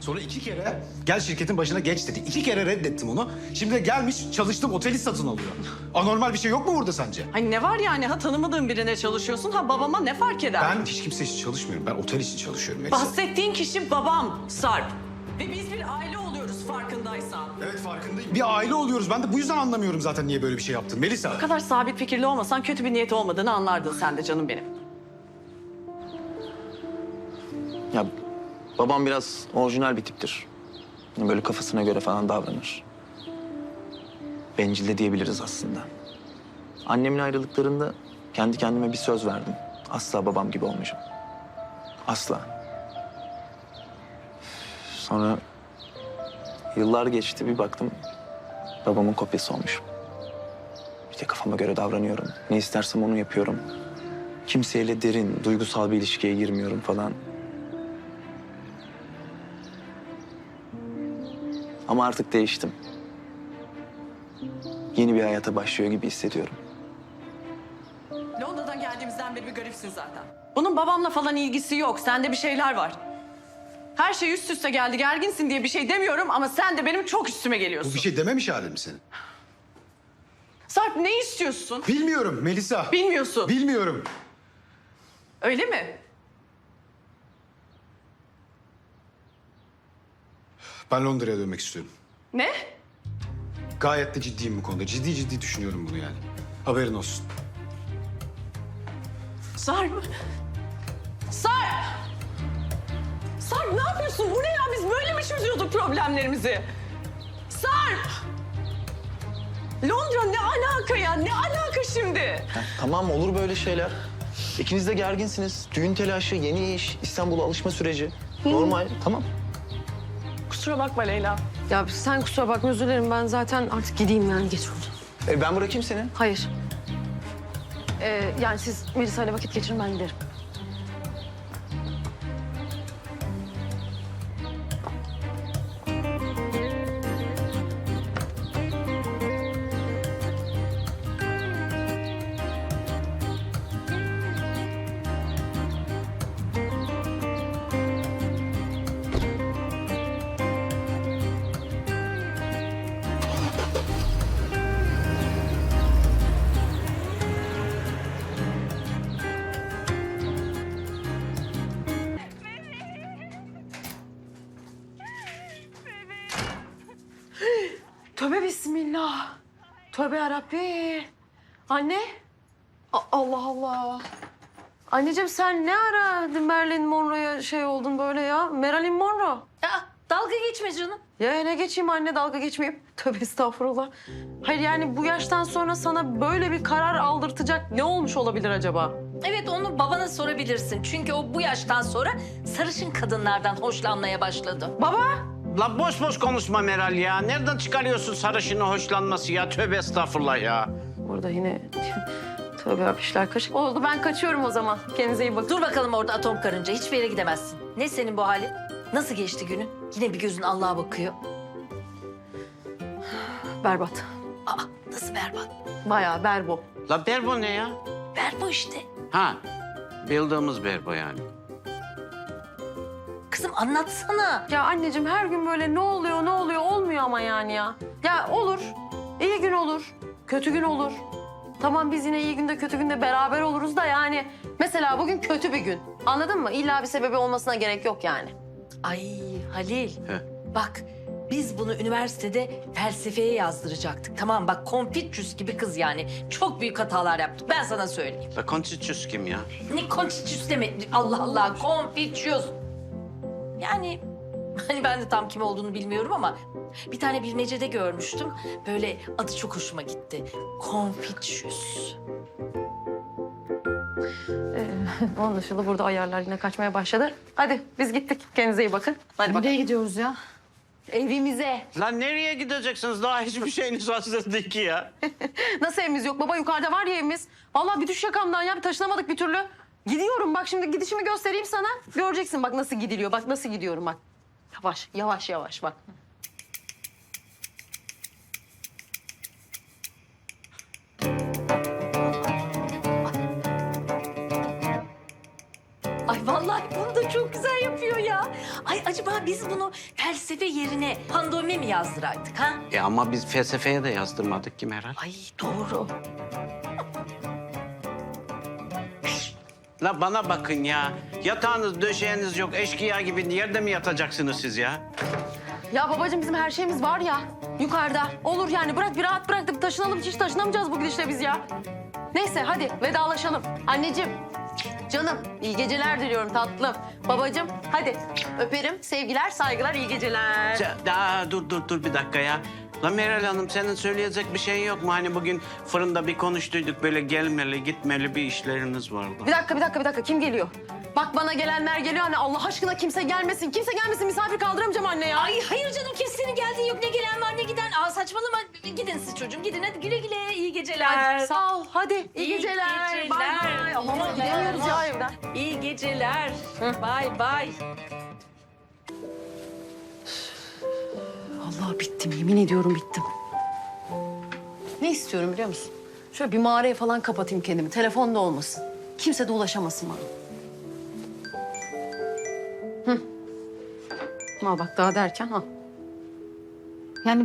Sonra iki kere gel şirketin başına geç dedi. İki kere reddettim onu. Şimdi de gelmiş çalıştığım oteli satın alıyor. Anormal bir şey yok mu burada sence? Ay ne var yani ha tanımadığın birine çalışıyorsun ha babama ne fark eder? Ben hiç kimse için çalışmıyorum. Ben otel için çalışıyorum Melisa. Bahsettiğin kişi babam Sarp. Ve biz bir aile oluyoruz farkındaysan. Evet farkındayım. Bir aile oluyoruz. Ben de bu yüzden anlamıyorum zaten niye böyle bir şey yaptın. Melisa. Bu kadar sabit fikirli olmasan kötü bir niyeti olmadığını anlardın sen de canım benim. Babam biraz orijinal bir tiptir. Böyle kafasına göre falan davranır. Bencil de diyebiliriz aslında. Annemin ayrılıklarında kendi kendime bir söz verdim. Asla babam gibi olmayacağım. Asla. Sonra yıllar geçti bir baktım babamın kopyası olmuşum. İşte kafama göre davranıyorum. Ne istersem onu yapıyorum. Kimseyle derin, duygusal bir ilişkiye girmiyorum falan. Ama artık değiştim. Yeni bir hayata başlıyor gibi hissediyorum. Londra'dan geldiğimizden beri bir garipsin zaten. Bunun babamla falan ilgisi yok. Sende bir şeyler var. Her şey üst üste geldi. Gerginsin diye bir şey demiyorum ama sen de benim çok üstüme geliyorsun. Bu bir şey dememiş halin mi senin? Sarp ne istiyorsun? Bilmiyorum Melisa. Bilmiyorsun. Bilmiyorum. Öyle mi? Ben Londra'ya dönmek istiyorum. Ne? Gayet de ciddiyim bu konuda. Ciddi ciddi düşünüyorum bunu yani. Haberin olsun. Sarp. Sarp. Sarp ne yapıyorsun? Bu ne ya? Biz böyle mi çözüyorduk problemlerimizi? Sarp. Londra ne alaka ya? Ne alaka şimdi? Ya, tamam olur böyle şeyler. İkiniz de gerginsiniz. Düğün telaşı, yeni iş, İstanbul'a alışma süreci. Normal, tamam. Kusura bakma Leyla. Ya sen kusura bakma özür dilerim. Ben zaten artık gideyim yani geç oldu. E, ben bırakayım seni. Hayır. Ee, yani siz Melisa ile vakit geçirin ben giderim. Tövbe bismillah. Tövbe yarabbi. Anne. A- Allah Allah. Anneciğim sen ne ara Marilyn Monroe'ya şey oldun böyle ya? Marilyn Monroe. Ya dalga geçme canım. Ya ne geçeyim anne dalga geçmeyeyim. Tövbe estağfurullah. Hayır yani bu yaştan sonra sana böyle bir karar aldırtacak ne olmuş olabilir acaba? Evet onu babana sorabilirsin. Çünkü o bu yaştan sonra sarışın kadınlardan hoşlanmaya başladı. Baba. La boş boş konuşma Meral ya. Nereden çıkarıyorsun sarışını hoşlanması ya? Tövbe estağfurullah ya. Burada yine tövbe yap işler kaşık oldu. Ben kaçıyorum o zaman. Kendinize iyi bakın. Dur bakalım orada atom karınca. Hiçbir yere gidemezsin. Ne senin bu halin? Nasıl geçti günün? Yine bir gözün Allah'a bakıyor. Berbat. Aa nasıl berbat? Bayağı berbo. La berbo ne ya? Berbo işte. Ha, bildiğimiz berbo yani. Kızım anlatsana. Ya anneciğim her gün böyle ne oluyor ne oluyor olmuyor ama yani ya. Ya olur. İyi gün olur. Kötü gün olur. Tamam biz yine iyi günde kötü günde beraber oluruz da yani. Mesela bugün kötü bir gün. Anladın mı? İlla bir sebebi olmasına gerek yok yani. Ay Halil. He. Bak biz bunu üniversitede felsefeye yazdıracaktık. Tamam bak Confucius gibi kız yani. Çok büyük hatalar yaptık. Ben sana söyleyeyim. La Confucius kim ya? Ne Confucius deme. Allah Allah Confucius. Yani hani ben de tam kim olduğunu bilmiyorum ama bir tane bilmecede görmüştüm. Böyle adı çok hoşuma gitti. Confucius. Anlaşıldı burada ayarlar yine kaçmaya başladı. Hadi biz gittik. Kendinize iyi bakın. Hadi bakalım. gidiyoruz ya? Evimize. Lan nereye gideceksiniz? Daha hiçbir şeyiniz hazır değil ki ya. Nasıl evimiz yok baba? Yukarıda var ya evimiz. Vallahi bir düş yakamdan ya. Bir taşınamadık bir türlü. Gidiyorum bak şimdi gidişimi göstereyim sana. Göreceksin bak nasıl gidiliyor. Bak nasıl gidiyorum bak. Yavaş yavaş yavaş bak. Ay vallahi bunu da çok güzel yapıyor ya. Ay acaba biz bunu felsefe yerine pandome mi yazdıraydık ha? E ama biz felsefeye de yazdırmadık ki Meral. Ay doğru. La bana bakın ya. Yatağınız, döşeğiniz yok. Eşkıya gibi yerde mi yatacaksınız siz ya? Ya babacığım bizim her şeyimiz var ya yukarıda. Olur yani bırak bir rahat bırak da taşınalım hiç taşınamayacağız bu gidişle biz ya. Neyse hadi vedalaşalım. Anneciğim, canım iyi geceler diliyorum tatlım. Babacığım hadi öperim. Sevgiler, saygılar, iyi geceler. Sen- Aa, dur dur dur bir dakika ya. La Meral Hanım senin söyleyecek bir şeyin yok mu? Hani bugün fırında bir konuştuyduk böyle gelmeli gitmeli bir işleriniz vardı. Bir dakika, bir dakika, bir dakika. Kim geliyor? Bak bana gelenler geliyor anne. Allah aşkına kimse gelmesin. Kimse gelmesin. Misafir kaldıramayacağım anne ya. Ay hayır canım kimsenin geldiği yok. Ne gelen var ne giden. Aa saçmalama. Gidin siz çocuğum gidin hadi güle güle. İyi geceler. Hadi, sağ ol. Hadi. İyi, İyi geceler. geceler. Bay bay. Ama İyi gidemiyoruz ya evden. İyi geceler. Bay bay. Allah bittim. Yemin ediyorum bittim. Ne istiyorum biliyor musun? Şöyle bir mağaraya falan kapatayım kendimi. Telefon da olmasın. Kimse de ulaşamasın bana. Hı. Al bak daha derken ha. Yani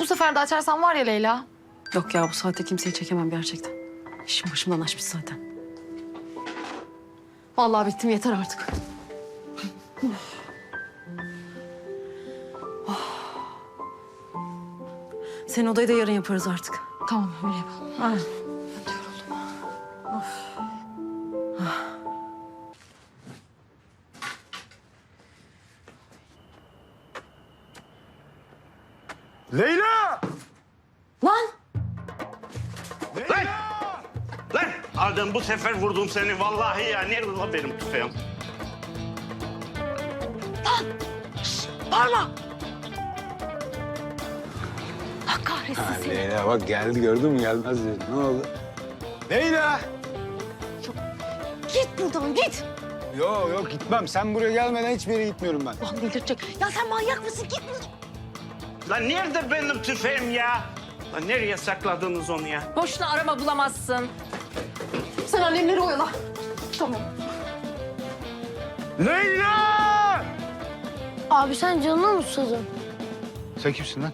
bu sefer de açarsan var ya Leyla. Yok ya bu saatte kimseyi çekemem gerçekten. İşim başımdan açmış zaten. Vallahi bittim yeter artık. Senin odayı da yarın yaparız artık. Tamam öyle yapalım. Ha. Leyla! Lan! Lan! Lan! Adem bu sefer vurdum seni vallahi ya. Nerede la benim tüfeğim? Leyla bak geldi gördün mü gelmez diyordun. Ne oldu? Leyla! Git buradan git! Yok yok gitmem. Sen buraya gelmeden hiçbir yere gitmiyorum ben. Lan delirtecek. Ya sen manyak mısın? Git buradan. Lan nerede benim tüfeğim ya? Lan nereye sakladınız onu ya? Boşuna arama bulamazsın. Sen annemleri oyala. Tamam. Leyla! Abi sen canına mı susadın? Sen kimsin lan?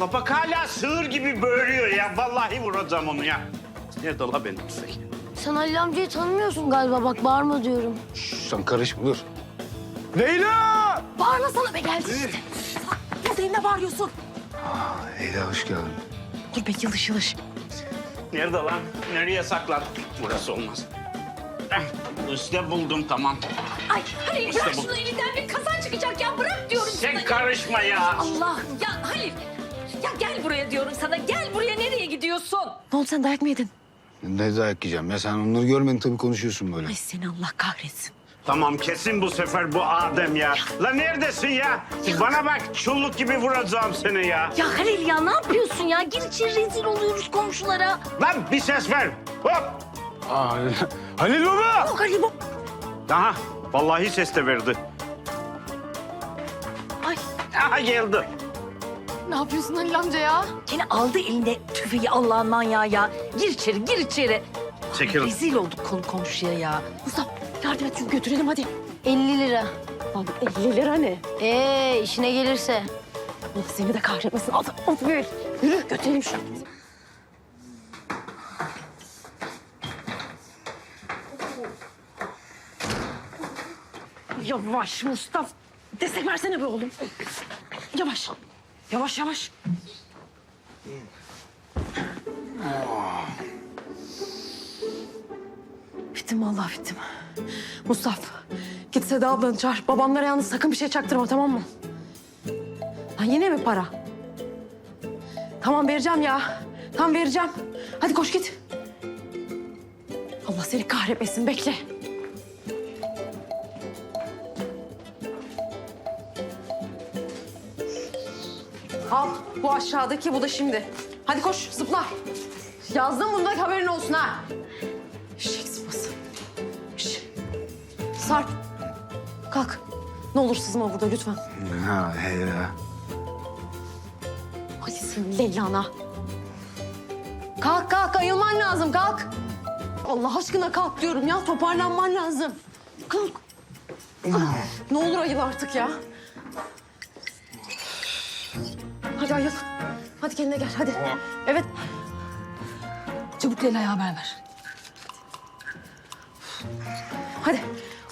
La bak hala sığır gibi böğürüyor ya. Vallahi vuracağım onu ya. Nerede la benim tüfeğim? Sen Halil amcayı tanımıyorsun galiba bak bağırma diyorum. Şş, sen karışma dur. Leyla! Bağırma sana be geldi işte. Buradayım ne bağırıyorsun? Leyla hoş geldin. Dur be yılış yılış. Nerede lan? Nereye sakladın? Burası olmaz. Eh, İşte buldum tamam. Ay Halil İşte bırak bu. şunu elinden bir kazan çıkacak ya. Bırak diyorum sana. Sen karışma ya. Allah ya. Ya gel buraya diyorum sana. Gel buraya nereye gidiyorsun? Ne oldu sen dayak mı yedin? Ne dayak yiyeceğim ya? Sen onları görmedin tabii konuşuyorsun böyle. Ay seni Allah kahretsin. Tamam kesin bu sefer bu Adem ya. La neredesin ya? Bana bak çulluk gibi vuracağım seni ya. Ya Halil ya ne yapıyorsun ya? Gir içeri rezil oluyoruz komşulara. Lan bir ses ver. Hop. Aa, Halil, baba! Halil bu. Aha vallahi ses de verdi. Ay Aha geldi. Ne yapıyorsun Halil amca ya? yine aldı eline tüfeği Allah'ın manyağı ya. Gir içeri gir içeri. Çekilin. Rezil olduk konu komşuya ya. Mustafa yardım et şunu götürelim hadi. 50 lira. Lan 50 lira ne? Ee işine gelirse. Allah seni de kahretmesin. Al, al böyle. Yürü götürelim şunu. Yavaş Mustafa. Destek versene be oğlum. Yavaş. Yavaş yavaş. Bittim vallahi bittim. Mustafa git Seda ablanı çağır. Babamlara yalnız sakın bir şey çaktırma tamam mı? Lan yine mi para? Tamam vereceğim ya. Tamam vereceğim. Hadi koş git. Allah seni kahretmesin bekle. Al bu aşağıdaki bu da şimdi. Hadi koş zıpla. Yazdım bunda haberin olsun ha. Şişek sıpası. Şş. Sarp. Kalk. Ne olur sızma burada lütfen. Ha Leyla. Hadi senin Leyla'na. Kalk kalk ayılman lazım kalk. Allah aşkına kalk diyorum ya. Toparlanman lazım. Kalk. Ah, ne olur ayıl artık ya. Hadi ayıl. Hadi kendine gel hadi. Evet. Çabuk Leyla'ya haber ver. Hadi.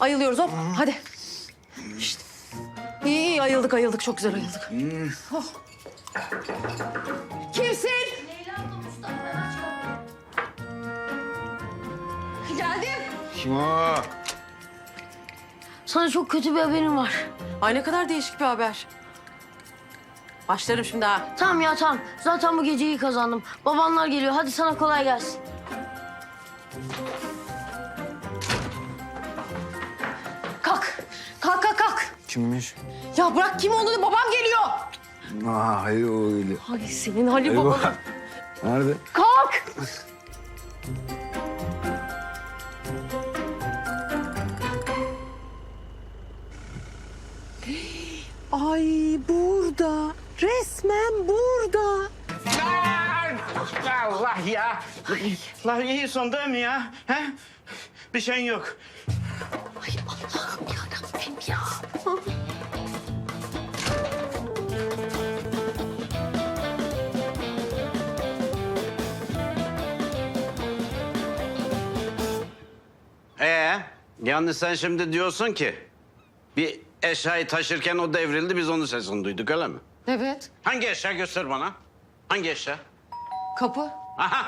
Ayılıyoruz hop. Hadi. Şişt. İyi iyi ayıldık ayıldık. Çok güzel ayıldık. Oh. Kimsin? Geldim. Kim o? Sana çok kötü bir haberim var. Ay ne kadar değişik bir haber. Başlarım şimdi ha. Tamam ya tamam. Zaten bu geceyi kazandım. Babanlar geliyor. Hadi sana kolay gelsin. Kalk. Kalk kalk kalk. Kimmiş? Ya bırak kim olduğunu babam geliyor. Aa hayır o öyle. Ay senin Ali baba. Eyvah. Nerede? Kalk. Ay burada. Resmen burada. Allah ya. Allah iyisin değil mi ya? He? Bir şeyin yok. Ee, yani sen şimdi diyorsun ki bir eşyayı taşırken o devrildi biz onun sesini duyduk öyle mi? Evet. Hangi eşya göster bana? Hangi eşya? Kapı. Aha!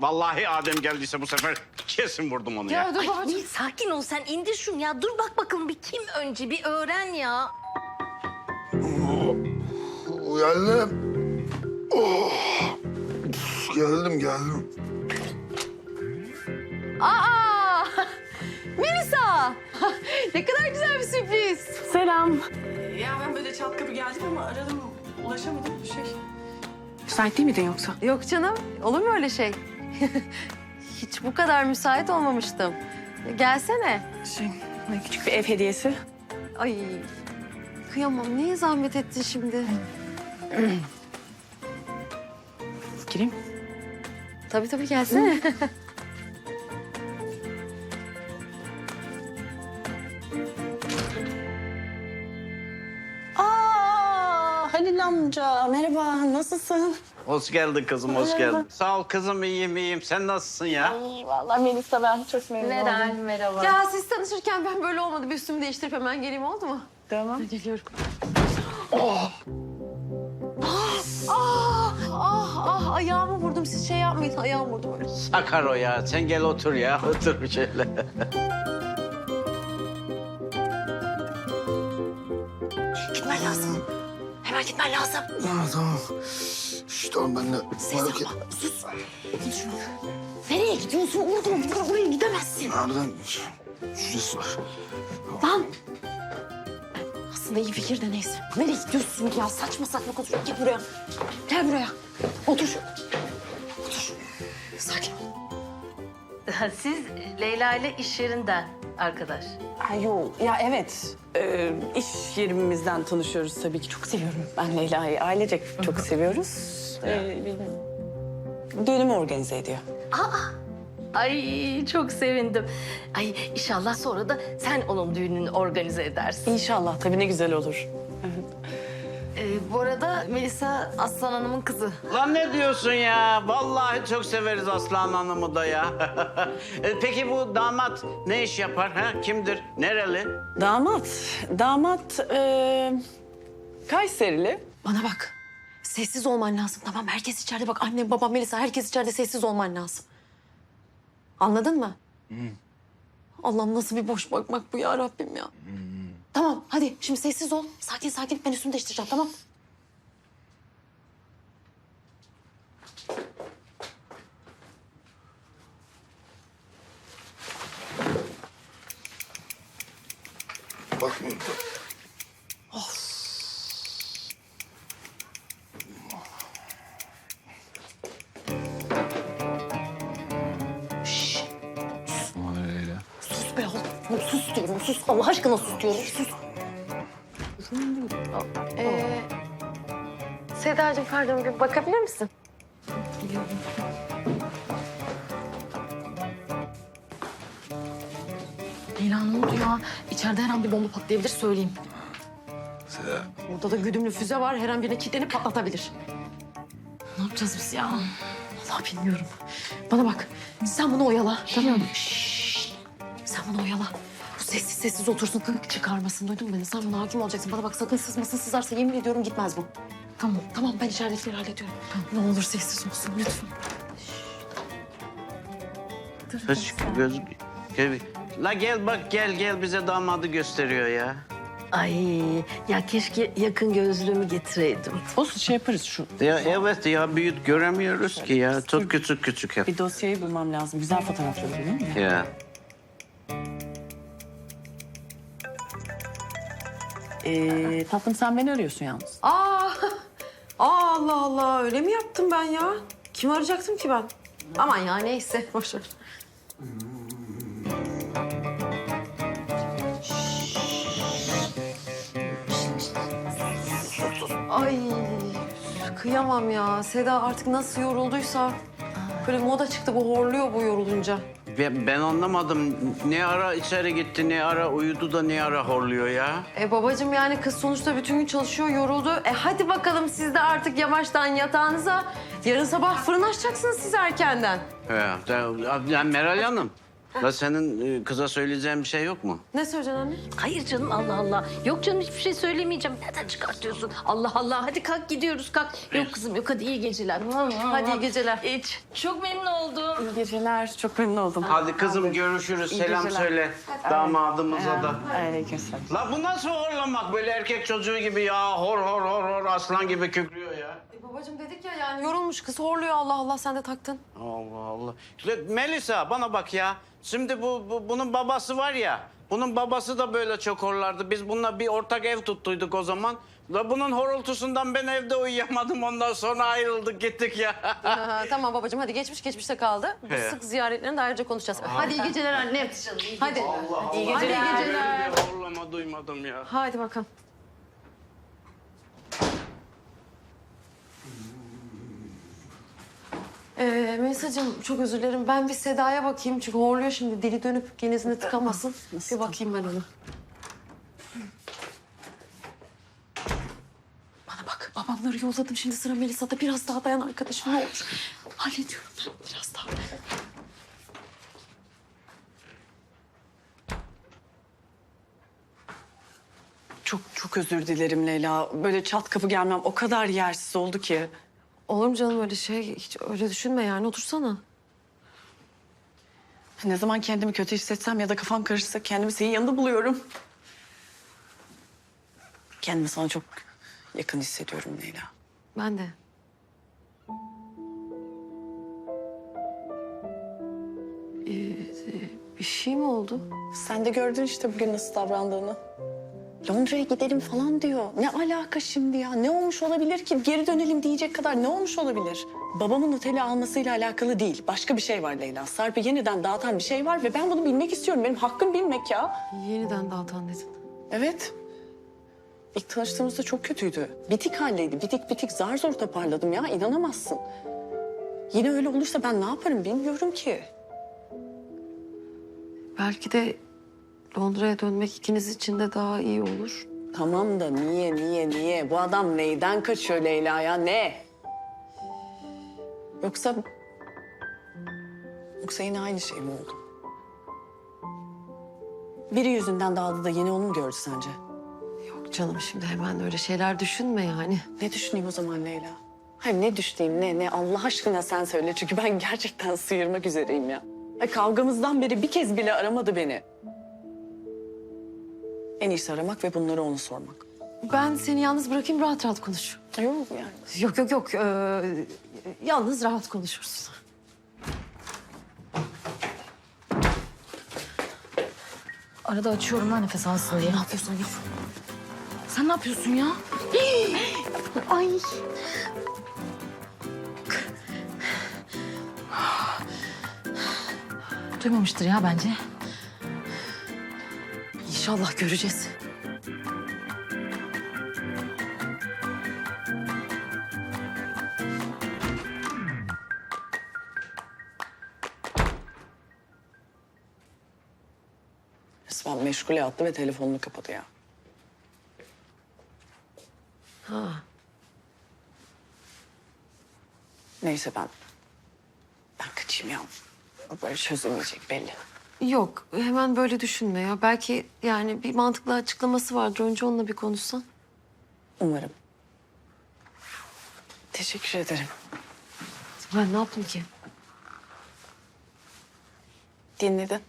Vallahi Adem geldiyse bu sefer kesin vurdum onu ya. Ya dur babacığım. Nil sakin ol sen indir şunu ya. Dur bak bakalım bir kim önce bir öğren ya. Geldim. Oh. Geldim geldim. Aa! Melisa! ne kadar güzel bir sürpriz. Selam. Ya ben böyle çat kapı geldim ama aradım ulaşamadım şey. Müsait değil miydin yoksa? Yok canım. Olur mu öyle şey? Hiç bu kadar müsait olmamıştım. Gelsene. Şey, küçük bir ev hediyesi. Ay kıyamam. Niye zahmet ettin şimdi? Gireyim. Tabii tabii gelsene. nasılsın? Hoş geldin kızım, hoş geldin. Sağ ol kızım, iyiyim, iyiyim. Sen nasılsın ya? İyi vallahi Melisa ben çok memnun Neden merhaba. ya siz tanışırken ben böyle olmadı. Bir üstümü değiştirip hemen geleyim oldu mu? Tamam. Geliyorum. Ah, ah, ah, ayağımı vurdum. Siz şey yapmayın. Ayağımı vurdum öyle. Sakar o ya. Sen gel otur ya. Otur bir şöyle. Hemen gitmen lazım. Tamam tamam. İşte oğlum ben de merak et. Sus. Nereye gidiyorsun? Oradan oraya, oraya gidemezsin. Nereden? Şurası var. Lan. Aslında iyi fikir de neyse. Nereye gidiyorsun ya? Saçma saçma konuşuyorsun. Gel buraya. Gel buraya. Otur. Otur. Sakin ol. Siz Leyla ile iş yerinden arkadaş. Ay yok ya evet Ee, iş yerimizden tanışıyoruz tabii ki çok seviyorum ben Leyla'yı ailecek çok seviyoruz. Ee, benim düğünümü organize ediyor. Ay çok sevindim. Ay inşallah sonra da sen onun düğününü organize edersin. İnşallah tabii ne güzel olur. Ee, bu arada Melisa Aslan Hanım'ın kızı. Lan ne diyorsun ya? Vallahi çok severiz Aslan Hanım'ı da ya. E, Peki bu damat ne iş yapar? Ha? Kimdir? Nereli? Damat, damat ee, Kayserili. Bana bak. Sessiz olman lazım tamam? Herkes içeride bak. Annem, babam, Melisa herkes içeride sessiz olman lazım. Anladın mı? Allah'ım nasıl bir boş bakmak bu ya Rabbim ya. Tamam hadi şimdi sessiz ol. Sakin sakin ben üstümü değiştireceğim tamam. Şşş Ne oluyor Leyla? sus be oğlum. Sus diyorum sus. Allah aşkına sus diyorum sus. Ee, Sedacığım pardon bir bakabilir misin? An bir bomba patlayabilir söyleyeyim. Seda. Burada da güdümlü füze var. Her an birine kilitlenip patlatabilir. Ne yapacağız biz ya? Vallahi bilmiyorum. Bana bak. Sen bunu oyala. Tamam mı? Şşş. Sen bunu oyala. Bu sessiz sessiz otursun. Kırık çıkarmasın. Duydun mu beni? Sen buna hakim olacaksın. Bana bak sakın sızmasın. Sızarsa yemin ediyorum gitmez bu. Tamam. Tamam ben içeridekileri hallediyorum. Ne olur sessiz olsun lütfen. Hiç göz... Gel- La gel bak gel gel bize damadı gösteriyor ya. Ay ya keşke yakın gözlüğümü getireydim. Olsun şey yaparız şu. Ya evet ya büyüt göremiyoruz ki ya. Çok küçük küçük hep. Bir dosyayı bulmam lazım. Güzel fotoğrafları değil mi? Ya. Ee, tatlım sen beni arıyorsun yalnız. Aa, aa Allah Allah öyle mi yaptım ben ya? Kim arayacaktım ki ben? Aman ya neyse boş ver. Kıyamam ya. Seda artık nasıl yorulduysa. Böyle moda çıktı bu horluyor bu yorulunca. Ve Ben anlamadım. Ne ara içeri gitti, ne ara uyudu da ne ara horluyor ya. E babacığım yani kız sonuçta bütün gün çalışıyor, yoruldu. E hadi bakalım siz de artık yavaştan yatağınıza. Yarın sabah fırın açacaksınız siz erkenden. Ya, ya, ya Meral Hanım. La senin e, kıza söyleyeceğin bir şey yok mu? Ne söyleyeceksin anne? Hayır canım Allah Allah. Yok canım hiçbir şey söylemeyeceğim. Nereden çıkartıyorsun? Allah Allah. Hadi kalk gidiyoruz kalk. Yok kızım yok hadi iyi geceler. Hadi iyi geceler. İç. Çok memnun oldum. İyi geceler. Çok memnun oldum. Hadi kızım görüşürüz. İyi Selam geceler. söyle damadımıza da. Aleykümselam. La bu nasıl horlamak böyle erkek çocuğu gibi ya? Hor hor hor hor aslan gibi kükrüyor ya. E babacığım dedik ya yani yorulmuş kız horluyor Allah Allah sen de taktın. Allah Allah. Melisa bana bak ya. Şimdi bu, bu bunun babası var ya. Bunun babası da böyle çok horlardı. Biz bununla bir ortak ev tuttuyduk o zaman. La bunun horultusundan ben evde uyuyamadım. Ondan sonra ayrıldık gittik ya. Ha, tamam babacığım hadi geçmiş geçmişte kaldı. Bu He. sık ziyaretlerini de ayrıca konuşacağız. Hadi iyi geceler annem. Hadi. Allah İyi geceler. Allah. İyi geceler. Horlama duymadım ya. Hadi bakalım. Melisa'cığım çok özür dilerim. Ben bir Seda'ya bakayım çünkü horluyor şimdi. Dili dönüp genizine tıkamasın. Bir bakayım ben ona. Bana bak babamları yolladım. Şimdi sıra Melisa'da. Biraz daha dayan arkadaşım ne olur. Hallediyorum ben biraz daha. Çok çok özür dilerim Leyla. Böyle çat kapı gelmem o kadar yersiz oldu ki. Olur mu canım öyle şey? Hiç öyle düşünme yani. Otursana. Ne zaman kendimi kötü hissetsem ya da kafam karışsa kendimi senin yanında buluyorum. Kendimi sana çok yakın hissediyorum Leyla. Ben de. Ee, bir şey mi oldu? Sen de gördün işte bugün nasıl davrandığını. Londra'ya gidelim falan diyor. Ne alaka şimdi ya? Ne olmuş olabilir ki? Geri dönelim diyecek kadar ne olmuş olabilir? Babamın oteli almasıyla alakalı değil. Başka bir şey var Leyla. Sarp'ı yeniden dağıtan bir şey var ve ben bunu bilmek istiyorum. Benim hakkım bilmek ya. Yeniden dağıtan dedin. Evet. İlk tanıştığımızda çok kötüydü. Bitik haldeydi. Bitik bitik zar zor toparladım ya. İnanamazsın. Yine öyle olursa ben ne yaparım bilmiyorum ki. Belki de Londra'ya dönmek ikiniz için de daha iyi olur. Tamam da niye niye niye? Bu adam neyden kaçıyor Leyla ya ne? Yoksa... Yoksa yine aynı şey mi oldu? Biri yüzünden dağıldı da yine onu mu gördü sence? Yok canım şimdi hemen öyle şeyler düşünme yani. Ne düşüneyim o zaman Leyla? Hayır ne düşüneyim ne ne Allah aşkına sen söyle çünkü ben gerçekten sıyırmak üzereyim ya. ya. Kavgamızdan beri bir kez bile aramadı beni. En iyisi aramak ve bunları ona sormak. Ben seni yalnız bırakayım rahat rahat konuş. Yok yani. Yok yok yok. Ee, yalnız rahat konuşuruz. Arada açıyorum ha nefes alsın diye. Ne yapıyorsun Elif? Sen ne yapıyorsun ya? Ay. Duymamıştır ya bence. İnşallah göreceğiz. meşgule attı ve telefonunu kapadı ya. Ha. Neyse ben... Ben kaçayım ya. Böyle çözülmeyecek belli. Yok hemen böyle düşünme ya. Belki yani bir mantıklı açıklaması vardır. Önce onunla bir konuşsan. Umarım. Teşekkür ederim. Ben ne yaptım ki? Dinledin.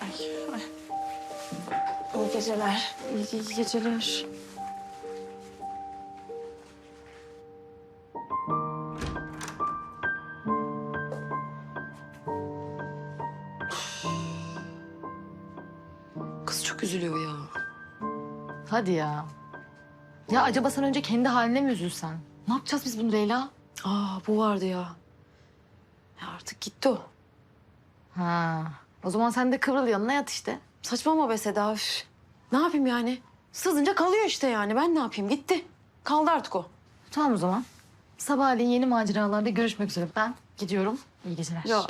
Ay, ay. İyi geceler. İyi, iyi geceler. Çok üzülüyor ya. Hadi ya. Ya acaba sen önce kendi haline mi üzülsen? Ne yapacağız biz bunu Leyla? Aa bu vardı ya. Ya artık gitti o. Ha. O zaman sen de kıvrıl yanına yat işte. Saçmalama be Seda. üf. Ne yapayım yani? Sızınca kalıyor işte yani. Ben ne yapayım? Gitti. Kaldı artık o. Tamam o zaman. Sabahleyin yeni maceralarda görüşmek üzere. Ben gidiyorum. İyi geceler. Ya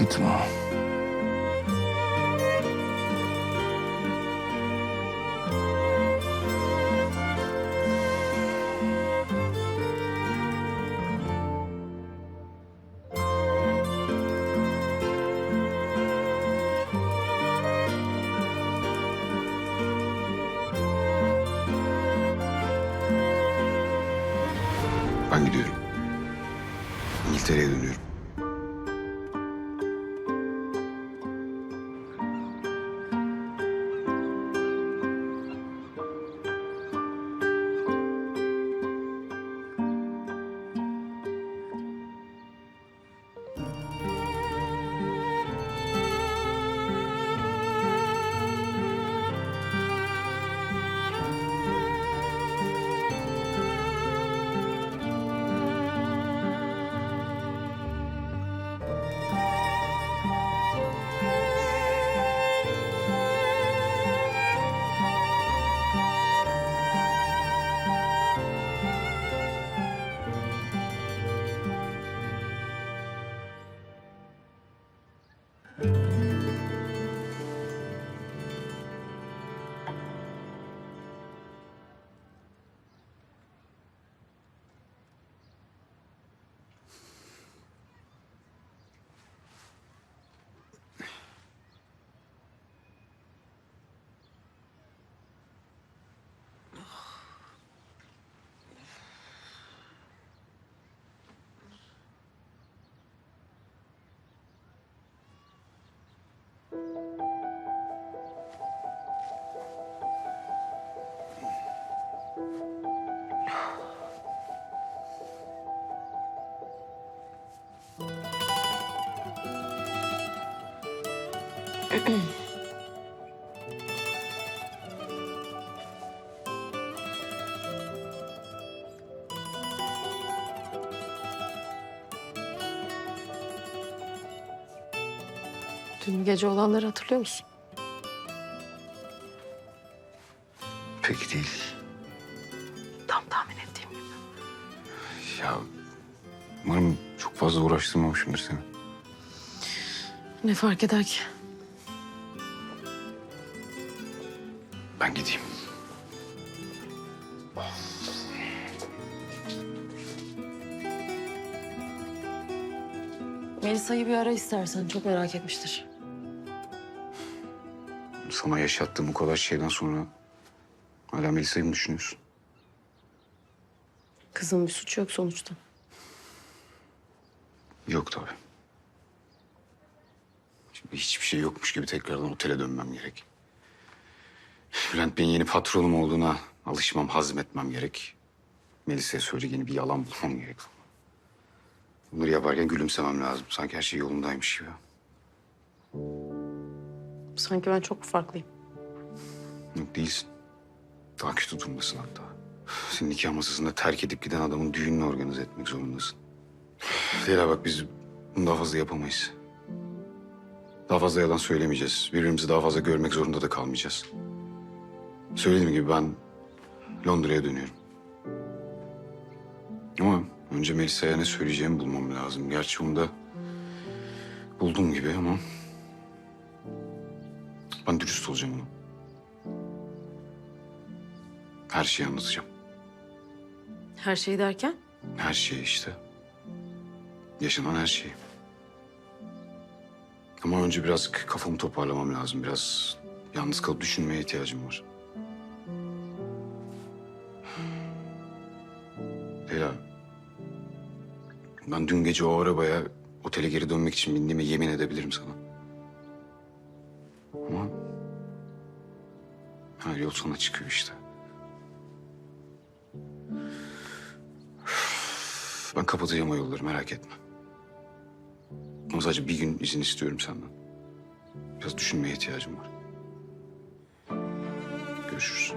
Gitme. Ben dün gece olanları hatırlıyor musun? Peki değil. Tam tahmin ettiğim gibi. Ya umarım çok fazla uğraştırmamışımdır seni. Ne fark eder ki? Ben gideyim. Melisa'yı bir ara istersen çok merak etmiştir. Sana yaşattığım o kadar şeyden sonra hala Melisa'yı mı düşünüyorsun? Kızın bir suçu yok sonuçta. Yok tabii. Şimdi hiçbir şey yokmuş gibi tekrardan otele dönmem gerek. Bülent Bey'in yeni patronum olduğuna alışmam, hazmetmem gerek. Melisa'ya söyleyeceğini bir yalan bulmam gerek. Bunları yaparken gülümsemem lazım. Sanki her şey yolundaymış gibi. Sanki ben çok farklıyım. Yok değilsin. Daha kötü durumdasın hatta. Senin nikah masasında terk edip giden adamın düğününü organize etmek zorundasın. Leyla bak biz bunu daha fazla yapamayız. Daha fazla yalan söylemeyeceğiz. Birbirimizi daha fazla görmek zorunda da kalmayacağız. Söylediğim gibi ben Londra'ya dönüyorum. Ama önce Melisa'ya ne söyleyeceğimi bulmam lazım. Gerçi onu da buldum gibi ama... Ben dürüst olacağım ona. Her şeyi anlatacağım. Her şey derken? Her şeyi işte. Yaşanan her şeyi. Ama önce biraz kafamı toparlamam lazım. Biraz yalnız kalıp düşünmeye ihtiyacım var. Leyla. Ben dün gece o arabaya otele geri dönmek için bindiğime yemin edebilirim sana. Ama her yol sana çıkıyor işte. Ben kapatacağım o yolları merak etme. Ama sadece bir gün izin istiyorum senden. Biraz düşünmeye ihtiyacım var. Görüşürüz.